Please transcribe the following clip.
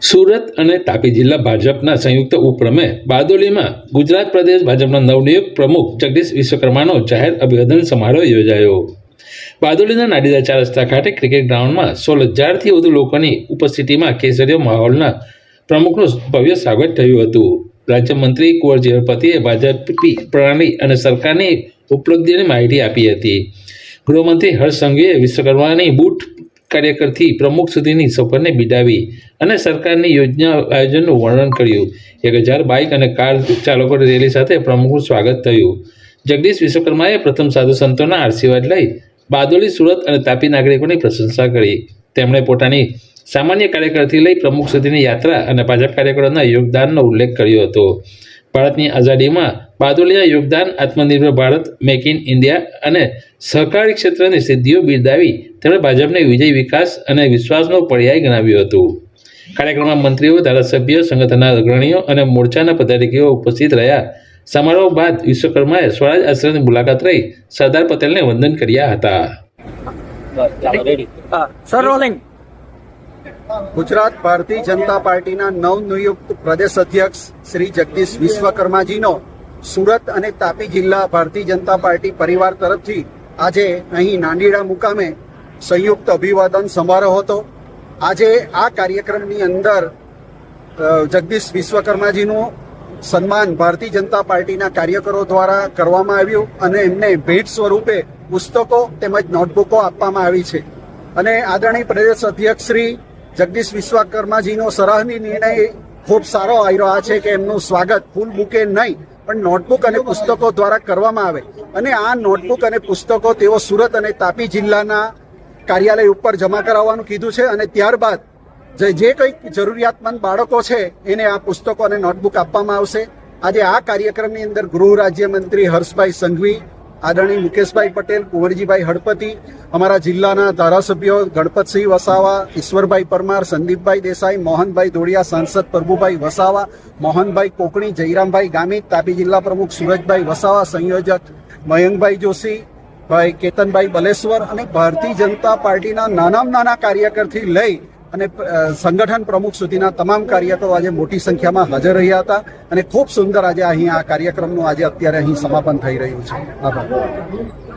સુરત અને તાપી જિલ્લા ભાજપના સંયુક્ત ઉપક્રમે બારડોલીમાં ગુજરાત પ્રદેશ ભાજપના નવનિયુક્ત પ્રમુખ જગદીશ વિશ્વકર્માનો જાહેર અભિવાદન સમારોહ યોજાયો. બારડોલીના નાડીદા ચાર રસ્તા ખાતે ક્રિકેટ ગ્રાઉન્ડમાં સોળ હજારથી વધુ લોકોની ઉપસ્થિતિમાં કેસરીયો માહોલના પ્રમુખનું ભવ્ય સ્વાગત થયું હતું. રાજ્યમંત્રી કુંવર હરપતિએ ભાજપી પ્રણાલી અને સરકારની ઉપલબ્ધિઓની માહિતી આપી હતી. ગૃહમંત્રી હર્ષ સંઘવીએ વિશ્વકર્માની બૂટ કાર્યકરથી પ્રમુખ સુધીની સફરને બિડાવી અને સરકારની યોજના આયોજનનું વર્ણન કર્યું. એક હજાર બાઇક અને કાર ચાલકો રેલી સાથે પ્રમુખનું સ્વાગત થયું. જગદીશ વિશ્વકર્માએ પ્રથમ સાધુ સંતોના આશીર્વાદ લઈ બારડોલી સુરત અને તાપી નાગરિકોની પ્રશંસા કરી. તેમણે પોતાની સામાન્ય કાર્યકરથી લઈ પ્રમુખ સુધીની યાત્રા અને ભાજપ કાર્યકરોના યોગદાનનો ઉલ્લેખ કર્યો હતો. ભારતની આઝાદીમાં બાદુલિયા યોગદાન આત્મનિર્ભર ભારત મેક ઇન ઇન્ડિયા અને સહકારી ક્ષેત્રની સિદ્ધિઓ બિરદાવી તેમણે ભાજપને વિજય વિકાસ અને વિશ્વાસનો પર્યાય ગણાવ્યું હતું. કાર્યક્રમમાં મંત્રીઓ ધારાસભ્યો સંગઠનના અગ્રણીઓ અને મોરચાના પદાધિકારીઓ ઉપસ્થિત રહ્યા. સમારોહ બાદ વિશ્વકર્માએ સ્વરાજ આશ્રમની મુલાકાત લઈ સરદાર પટેલને વંદન કર્યા હતા. સર રોલિંગ ગુજરાત ભારતીય જનતા પાર્ટીના નવનિયુક્ત પ્રદેશ અધ્યક્ષ શ્રી જગદીશ વિશ્વકર્માજીનો સુરત અને તાપી જિલ્લા ભારતીય જનતા પાર્ટી પરિવાર તરફથી આજે અહીં નાંદીડા મુકામે સંયુક્ત અભિવાદન સમારોહ હતો. આજે આ કાર્યક્રમની અંદર જગદીશ વિશ્વકર્માજીનું સન્માન ભારતીય જનતા પાર્ટીના કાર્યકરો દ્વારા કરવામાં આવ્યું અને એમને ભેટ સ્વરૂપે પુસ્તકો તેમજ નોટબુકો આપવામાં આવી છે. અને આદરણીય પ્રદેશ અધ્યક્ષ શ્રી જગદીશ વિશ્વકર્માજીનો સરાહની નિર્ણય ખૂબ સારો આવ્યો આ છે કે એમનું સ્વાગત ફૂલ બુકે નહીં, પણ નોટબુક અને પુસ્તકો દ્વારા કરવામાં આવે. અને આ નોટબુક અને પુસ્તકો તેઓ સુરત અને તાપી જિલ્લાના કાર્યાલય ઉપર જમા કરાવવાનું કીધું છે અને ત્યારબાદ જે જે કંઈક જરૂરિયાતમંદ બાળકો છે, એને આ પુસ્તકો અને નોટબુક આપવામાં આવશે. આજે આ કાર્યક્રમની અંદર ગૃહ રાજ્યમંત્રી હર્ષભાઈ સંઘવી, આદરણીય મુકેશભાઈ પટેલ, કુંવરજીભાઈ હળપતિ અમારા જિલ્લાના ધારાસભ્યો ગણપતસિંહ વસાવા, ઈશ્વરભાઈ પરમાર, સંદીપભાઈ દેસાઈ, મોહનભાઈ ધોળિયા, સાંસદ પ્રભુભાઈ વસાવા, મોહનભાઈ કોકણી, જયરામભાઈ ગામિત, તાપી જિલ્લા પ્રમુખ સુરજભાઈ વસાવા, સંયોજક મયંકભાઈ જોશી, ભાઈ કેતનભાઈ બલેશ્વર અને ભારતીય જનતા પાર્ટીના નાનામાં નાના કાર્યકરથી લઈ અને સંગઠન પ્રમુખ સુધીના તમામ કાર્યકરો આજે મોટી સંખ્યામાં હાજર રહ્યા હતા અને ખૂબ સુંદર આજે અહીં આ કાર્યક્રમનું આજે અત્યારે અહીં સમાપન થઈ રહ્યું છે. આભાર.